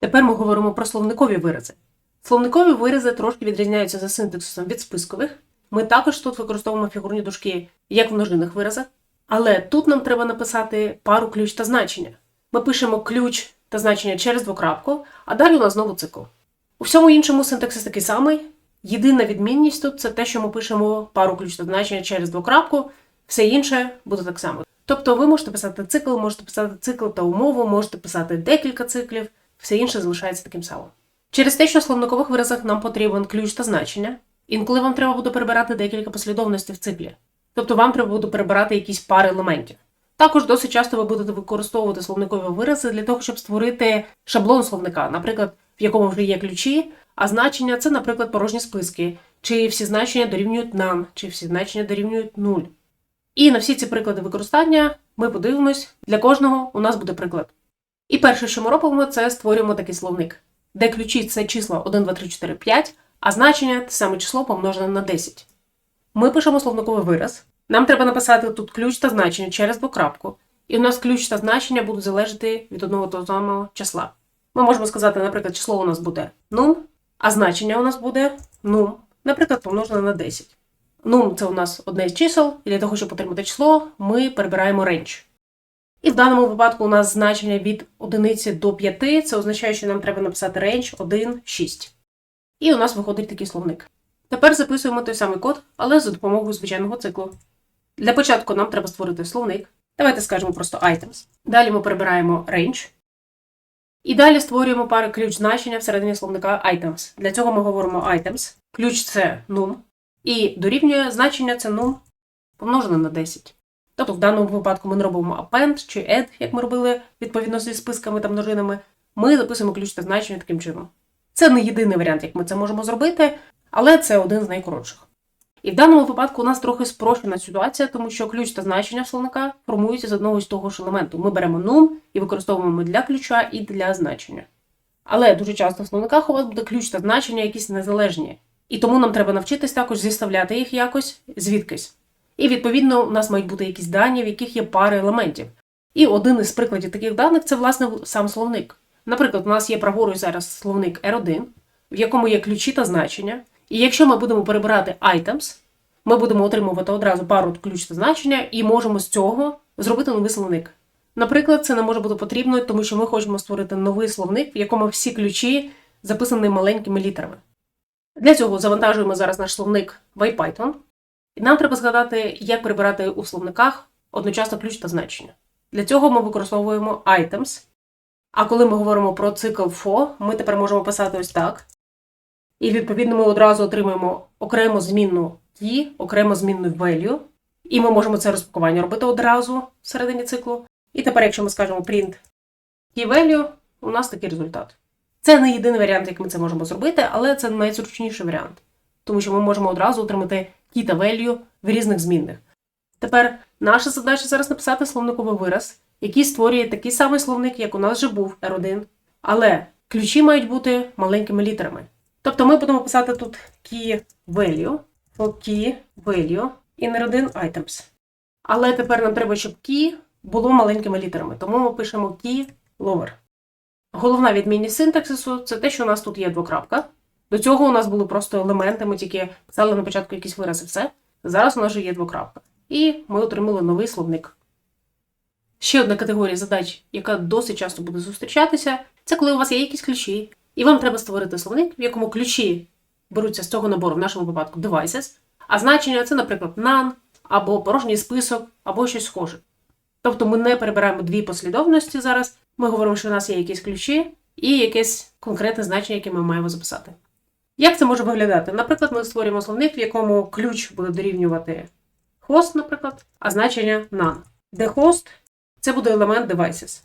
Тепер ми говоримо про словникові вирази. Словникові вирази трошки відрізняються за синтаксисом від спискових. Ми також тут використовуємо фігурні дужки, як в множинних виразах. Але тут нам треба написати пару ключ та значення. Ми пишемо ключ та значення через двокрапку, а далі у нас знову цикл. У всьому іншому синтаксис такий самий. Єдина відмінність тут це те, що ми пишемо пару ключ та значення через двокрапку, все інше буде так само. Тобто ви можете писати цикл, можете писати цикл та умову, можете писати декілька циклів, все інше залишається таким самим. Через те, що в словникових виразах нам потрібен ключ та значення, інколи вам треба буде перебирати декілька послідовностей в циклі. Тобто вам треба буде перебирати якісь пари елементів. Також досить часто ви будете використовувати словникові вирази для того, щоб створити шаблон словника, наприклад, в якому вже є ключі, а значення це, наприклад, порожні списки, чи всі значення дорівнюють none, чи всі значення дорівнюють 0. І на всі ці приклади використання ми подивимось, для кожного у нас буде приклад. І перше, що ми робимо, це створюємо такий словник, де ключі це числа 1, 2, 3, 4, 5, а значення те саме число помножене на 10. Ми пишемо словниковий вираз. Нам треба написати тут ключ та значення через двокрапку, і у нас ключ та значення будуть залежати від одного того самого числа. Ми можемо сказати, наприклад, число у нас буде num, а значення у нас буде num, наприклад, помножене на 10. Num – це у нас одне з чисел, і для того, щоб отримати число, ми перебираємо range. І в даному випадку у нас значення від 1 до 5, це означає, що нам треба написати range 1, 6. І у нас виходить такий словник. Тепер записуємо той самий код, але за допомогою звичайного циклу. Для початку нам треба створити словник. Давайте скажемо просто items. Далі ми перебираємо range. І далі створюємо пари ключ значення всередині словника items. Для цього ми говоримо items. Ключ це num. І дорівнює значення це num помножене на 10. Тобто в даному випадку ми не робимо append чи add, як ми робили відповідно зі списками та множинами. Ми записуємо ключ та значення таким чином. Це не єдиний варіант, як ми це можемо зробити, але це один з найкоротших. І в даному випадку у нас трохи спрощена ситуація, тому що ключ та значення словника формуються з одного з того ж елементу. Ми беремо num і використовуємо для ключа і для значення. Але дуже часто в словниках у вас буде ключ та значення якісь незалежні. І тому нам треба навчитись також зіставляти їх якось звідкись. І відповідно у нас мають бути якісь дані, в яких є пари елементів. І один із прикладів таких даних це власне сам словник. Наприклад, у нас є праворуч зараз словник R1, в якому є ключі та значення. І якщо ми будемо перебирати items, ми будемо отримувати одразу пару ключ та значення і можемо з цього зробити новий словник. Наприклад, це нам може бути потрібно, тому що ми хочемо створити новий словник, в якому всі ключі записані маленькими літерами. Для цього завантажуємо зараз наш словник. І нам треба згадати, як прибирати у словниках одночасно ключ та значення. Для цього ми використовуємо items. А коли ми говоримо про цикл for, ми тепер можемо писати ось так. І відповідно ми одразу отримуємо окрему змінну key, окрему змінну value. І ми можемо це розпакування робити одразу всередині циклу. І тепер, якщо ми скажемо print key value, у нас такий результат. Це не єдиний варіант, як ми це можемо зробити, але це найзручніший варіант. Тому що ми можемо одразу отримати key та value в різних змінних. Тепер наша задача зараз написати словниковий вираз, який створює такий самий словник, як у нас вже був R1, але ключі мають бути маленькими літерами. Тобто ми будемо писати тут key value, for key value і R1 items. Але тепер нам треба, щоб key було маленькими літерами, тому ми пишемо key lower. Головна відмінність синтаксису це те, що у нас тут є двокрапка. До цього у нас були просто елементи, ми тільки писали на початку якісь вирази, все. Зараз у нас вже є двокрапка. І ми отримали новий словник. Ще одна категорія задач, яка досить часто буде зустрічатися, це коли у вас є якісь ключі, і вам треба створити словник, в якому ключі беруться з цього набору, в нашому випадку devices, а значення це, наприклад, none, або порожній список, або щось схоже. Тобто ми не перебираємо дві послідовності зараз, ми говоримо, що у нас є якісь ключі і якесь конкретне значення, яке ми маємо записати. Як це може виглядати? Наприклад, ми створюємо словник, в якому ключ буде дорівнювати host, наприклад, а значення none. Де host це буде елемент devices.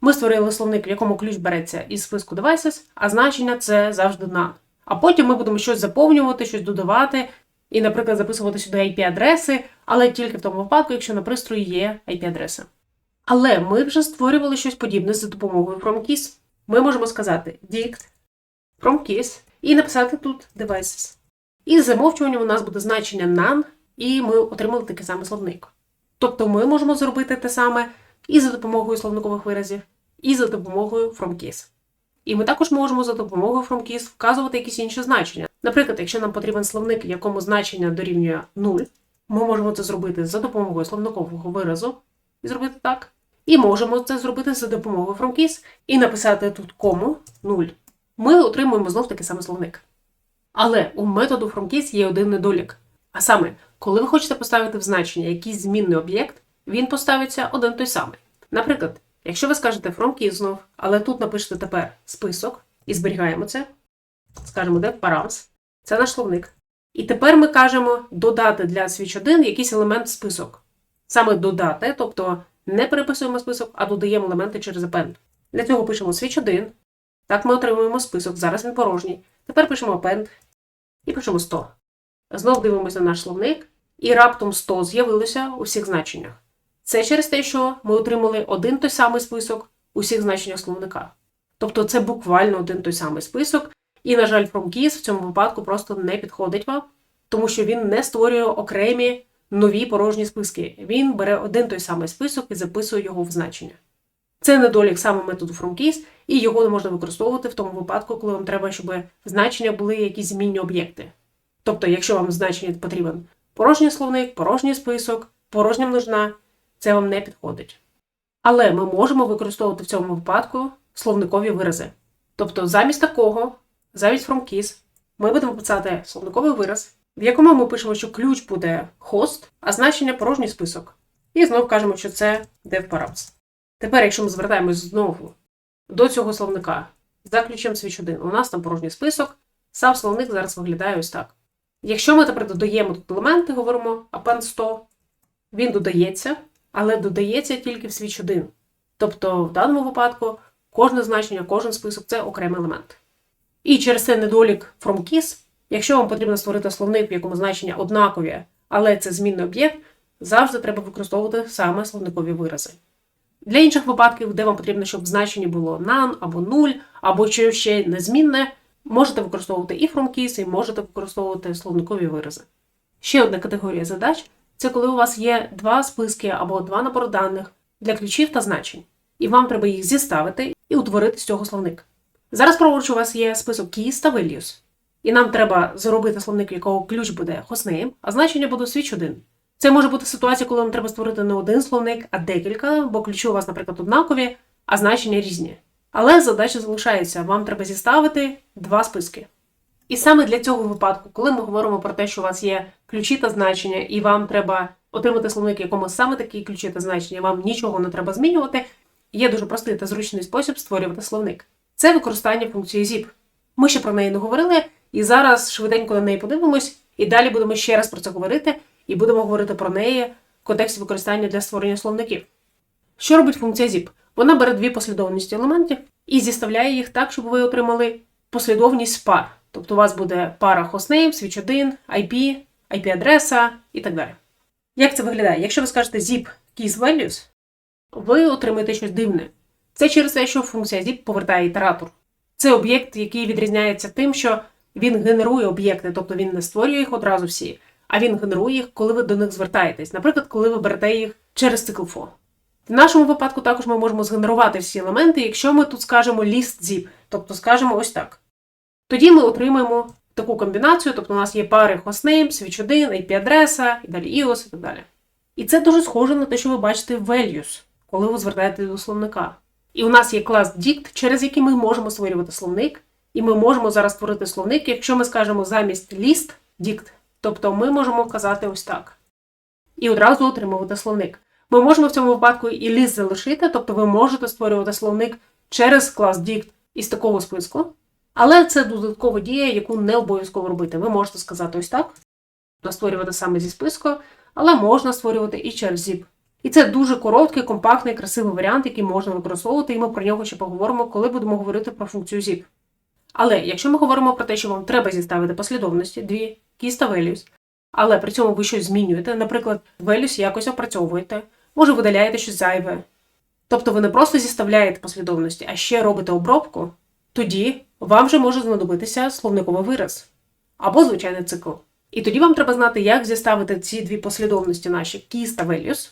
Ми створили словник, в якому ключ береться із списку devices, а значення це завжди none. А потім ми будемо щось заповнювати, щось додавати, і, наприклад, записувати сюди IP-адреси, але тільки в тому випадку, якщо на пристрої є IP-адреса. Але ми вже створювали щось подібне за допомогою FromKeys. Ми можемо сказати dict FromKeys і написати тут devices. І з замовчуванням у нас буде значення none, і ми отримали такий самий словник. Тобто ми можемо зробити те саме і за допомогою словникових виразів, і за допомогою FromKeys. І ми також можемо за допомогою FromKeys вказувати якісь інші значення. Наприклад, якщо нам потрібен словник, якому значення дорівнює 0, ми можемо це зробити за допомогою словникового виразу і зробити так. І можемо це зробити за допомогою FromKeys і написати тут кому 0. Ми отримуємо знов таки саме словник. Але у методу FromKeys є один недолік. А саме, коли ви хочете поставити в значення якийсь змінний об'єкт, він поставиться один той самий. Наприклад, якщо ви скажете FromKeys знов, але тут напишете тепер список і зберігаємо це, скажемо де params, це наш словник. І тепер ми кажемо додати для switch 1 якийсь елемент в список. Саме додати, тобто не переписуємо список, а додаємо елементи через append. Для цього пишемо switch 1. Так ми отримуємо список, зараз він порожній. Тепер пишемо append і пишемо 100. Знов дивимося на наш словник, і раптом 100 з'явилося у всіх значеннях. Це через те, що ми отримали один той самий список у всіх значеннях словника. Тобто це буквально один той самий список, і, на жаль, FromKeys в цьому випадку просто не підходить вам, тому що він не створює окремі нові порожні списки. Він бере один той самий список і записує його в значення. Це недолік саме методу FromKeys, і його не можна використовувати в тому випадку, коли вам треба, щоб значення були якісь змінні об'єкти. Тобто, якщо вам значення потрібен порожній словник, порожній список, порожня множина, це вам не підходить. Але ми можемо використовувати в цьому випадку словникові вирази. Тобто, замість такого, замість FromKeys, ми будемо писати словниковий вираз, в якому ми пишемо, що ключ буде host, а значення порожній список. І знову кажемо, що це devparams. Тепер, якщо ми звертаємось знову до цього словника за ключем switch 1, у нас там порожній список, сам словник зараз виглядає ось так. Якщо ми тепер додаємо тут елементи, говоримо append 100, він додається, але додається тільки в switch 1. Тобто, в даному випадку кожне значення, кожен список це окремий елемент. І через це недолік FromKeys, якщо вам потрібно створити словник, в якому значення однакові, але це змінний об'єкт, завжди треба використовувати саме словникові вирази. Для інших випадків, де вам потрібно, щоб в значенні було none або 0, або що ще незмінне, можете використовувати і FromKeys, і можете використовувати словникові вирази. Ще одна категорія задач це коли у вас є два списки або два набори даних для ключів та значень, і вам треба їх зіставити і утворити з цього словник. Зараз праворуч у вас є список keys та values, і нам треба зробити словник, в якого ключ буде hostname, а значення буде switch 1. Це може бути ситуація, коли вам треба створити не один словник, а декілька, бо ключі у вас, наприклад, однакові, а значення різні. Але задача залишається, вам треба зіставити два списки. І саме для цього випадку, коли ми говоримо про те, що у вас є ключі та значення, і вам треба отримати словник, якому саме такі ключі та значення, вам нічого не треба змінювати, є дуже простий та зручний спосіб створювати словник. Це використання функції zip. Ми ще про неї не говорили, і зараз швиденько на неї подивимось, і далі будемо ще раз про це говорити, і будемо говорити про неї в контексті використання для створення словників. Що робить функція zip? Вона бере дві послідовності елементів і зіставляє їх так, щоб ви отримали послідовність пар. Тобто у вас буде пара hostname, switch 1, IP, IP-адреса і так далі. Як це виглядає? Якщо ви скажете zip keys values, ви отримаєте щось дивне. Це через те, що функція zip повертає ітератор. Це об'єкт, який відрізняється тим, що він генерує об'єкти, тобто він не створює їх одразу всі, а він генерує їх, коли ви до них звертаєтесь. Наприклад, коли ви берете їх через цикл for. В нашому випадку також ми можемо згенерувати всі елементи, якщо ми тут скажемо list zip, тобто скажемо ось так. Тоді ми отримаємо таку комбінацію, тобто у нас є пари hostname, switch 1, IP-адреса, і далі EOS і так далі. І це дуже схоже на те, що ви бачите в values, коли ви звертаєтесь до словника. І у нас є клас dict, через який ми можемо створювати словник, і ми можемо зараз створити словник, якщо ми скажемо замість list dict, тобто ми можемо казати ось так. І одразу отримувати словник. Ми можемо в цьому випадку і list залишити, тобто ви можете створювати словник через клас dict із такого списку. Але це додаткова дія, яку не обов'язково робити. Ви можете сказати ось так, створювати саме зі списку, але можна створювати і через zip. І це дуже короткий, компактний, красивий варіант, який можна використовувати, і ми про нього ще поговоримо, коли будемо говорити про функцію zip. Але якщо ми говоримо про те, що вам треба зіставити послідовності, дві keys та values, але при цьому ви щось змінюєте, наприклад, values якось опрацьовуєте, може видаляєте щось зайве. Тобто ви не просто зіставляєте послідовності, а ще робите обробку, тоді вам вже може знадобитися словниковий вираз або звичайний цикл. І тоді вам треба знати, як зіставити ці дві послідовності наші keys та values,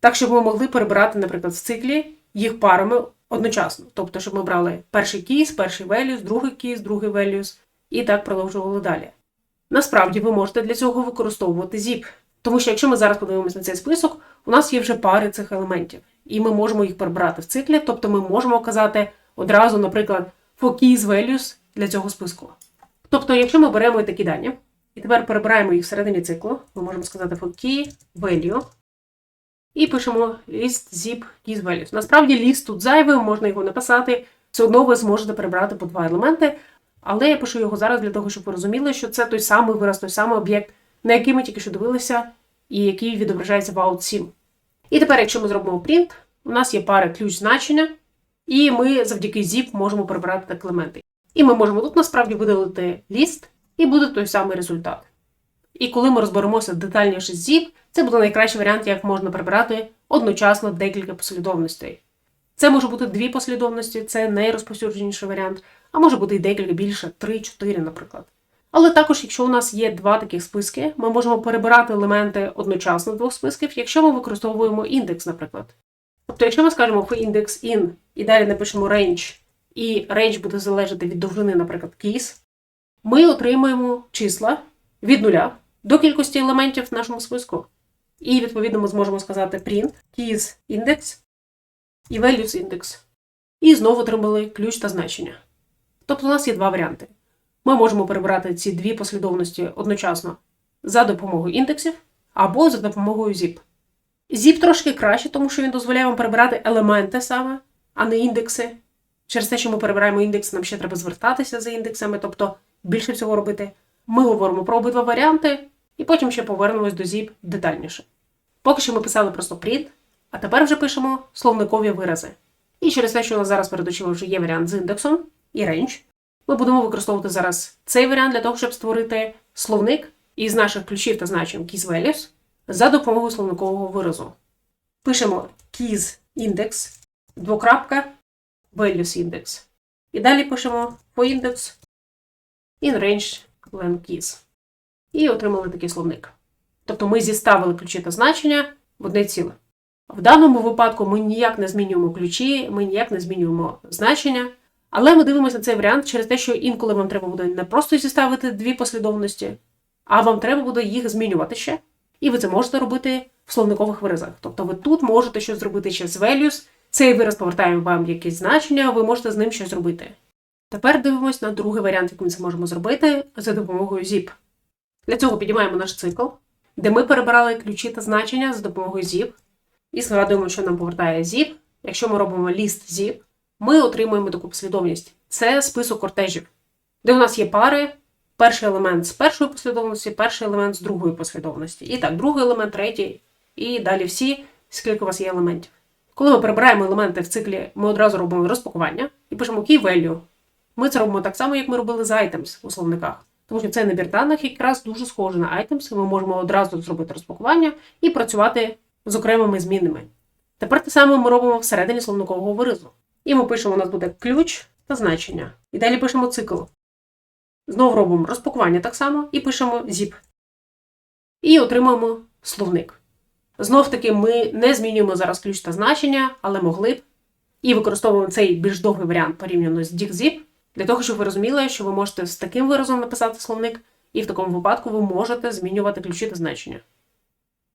так щоб ми могли перебирати, наприклад, в циклі їх парами одночасно. Тобто, щоб ми брали перший кейс, перший values, другий кейс, другий values, і так продовжували далі. Насправді ви можете для цього використовувати zip. Тому що якщо ми зараз подивимося на цей список, у нас є вже пари цих елементів, і ми можемо їх перебрати в циклі, тобто ми можемо казати одразу, наприклад, for keys values для цього списку. Тобто, якщо ми беремо такі дані, і тепер перебираємо їх всередині циклу, ми можемо сказати for key value, і пишемо list zip keys values. Насправді ліст тут зайвий, можна його написати, все одно ви зможете перебрати по два елементи, але я пишу його зараз для того, щоб ви розуміли, що це той самий вираз, той самий об'єкт, на який ми тільки що дивилися, і який відображається в out 7. І тепер, якщо ми зробимо print, у нас є пари ключ значення, і ми завдяки zip можемо перебирати так елементи. І ми можемо тут насправді видалити ліст, і буде той самий результат. І коли ми розберемося детальніше з zip, це буде найкращий варіант, як можна прибирати одночасно декілька послідовностей. Це може бути дві послідовності, це найрозповсюдженіший варіант, а може бути і декілька більше, 3-4, наприклад. Але також, якщо у нас є два таких списки, ми можемо перебирати елементи одночасно двох списків, якщо ми використовуємо індекс, наприклад. Тобто, якщо ми скажемо for index in і далі напишемо range, і range буде залежати від довжини, наприклад, keys, ми отримаємо числа від нуля до кількості елементів в нашому списку. І, відповідно, ми зможемо сказати print keys index і values index. І знову отримали ключ та значення. Тобто у нас є два варіанти. Ми можемо перебирати ці дві послідовності одночасно за допомогою індексів або за допомогою zip. Zip трошки краще, тому що він дозволяє вам перебирати елементи саме, а не індекси. Через те, що ми перебираємо індекс, нам ще треба звертатися за індексами, тобто більше всього робити. Ми говоримо про обидва варіанти, і потім ще повернемось до zip детальніше. Поки що ми писали просто print, а тепер вже пишемо словникові вирази. І через те, що у нас зараз перед очима вже є варіант з індексом і range, ми будемо використовувати зараз цей варіант для того, щоб створити словник із наших ключів та значень keys values за допомогою словникового виразу. Пишемо keys index, двокрапка, values index. І далі пишемо for index in range len keys. І отримали такий словник. Тобто ми зіставили ключі та значення в одне ціле. В даному випадку ми ніяк не змінюємо ключі, ми ніяк не змінюємо значення. Але ми дивимося на цей варіант через те, що інколи вам треба буде не просто зіставити дві послідовності, а вам треба буде їх змінювати ще. І ви це можете робити в словникових виразах. Тобто ви тут можете щось зробити ще з values, цей вираз повертає вам якесь значення, ви можете з ним щось зробити. Тепер дивимось на другий варіант, який ми це можемо зробити за допомогою zip. Для цього підіймаємо наш цикл, де ми перебирали ключі та значення за допомогою zip. І згадуємо, що нам повертає zip. Якщо ми робимо ліст zip, ми отримуємо таку послідовність. Це список кортежів, де у нас є пари, перший елемент з першої послідовності, перший елемент з другої послідовності. І так, другий елемент, третій, і далі всі, скільки у вас є елементів. Коли ми перебираємо елементи в циклі, ми одразу робимо розпакування і пишемо key value. Ми це робимо так само, як ми робили з items у словниках. Тому що цей набір даних якраз дуже схожий на items, і ми можемо одразу зробити розпакування і працювати з окремими змінними. Тепер те саме ми робимо всередині словникового виразу. І ми пишемо, у нас буде ключ та значення. І далі пишемо цикл. Знову робимо розпакування так само і пишемо zip. І отримуємо словник. Знов таки, ми не змінюємо зараз ключ та значення, але могли б. І використовуємо цей більш довгий варіант порівняно з DigZip, для того, щоб ви розуміли, що ви можете з таким виразом написати словник, і в такому випадку ви можете змінювати ключі та значення.